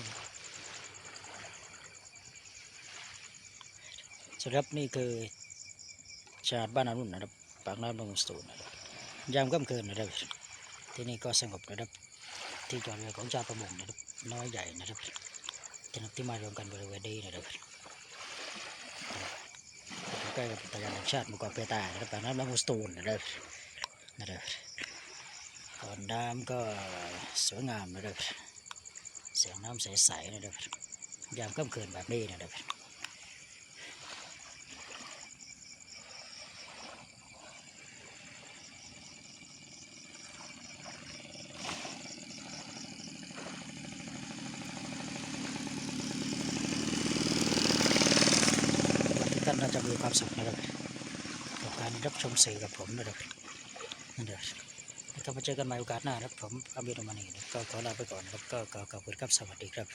่สสดีรับนี่คือชาติบ้านอรุณนะครับปากน้ำบางสตูนนะครับยามค่ำคืนนะครับ ที่นี่ก็สงบนะครับ ที่จอดเรือของชาวประมงนะครับน้อยใหญ่นะครับที่นที่มารวมกันบริเวณนี้นะครับใกล้กับตยานงชาติมู่กาะเปตานะครับปากน้ำบางสตูนนะครับนะครับตอนน้ำก็สวยงามนะครับ สียงน้ำใสๆนะครับยามค่ำคืนแบบนี้นะครับท่านน่าจะมีความสุขนะครับกับการรับชมสื่อกับผมนะครับนั่นเอ ถ้ามาเจอกันใหม่โอกาสหน้านะครับผมอาบิโดมานีก็ขอลาไปก่อนครับก็ขอขอบคุณครับสวัสดีครับ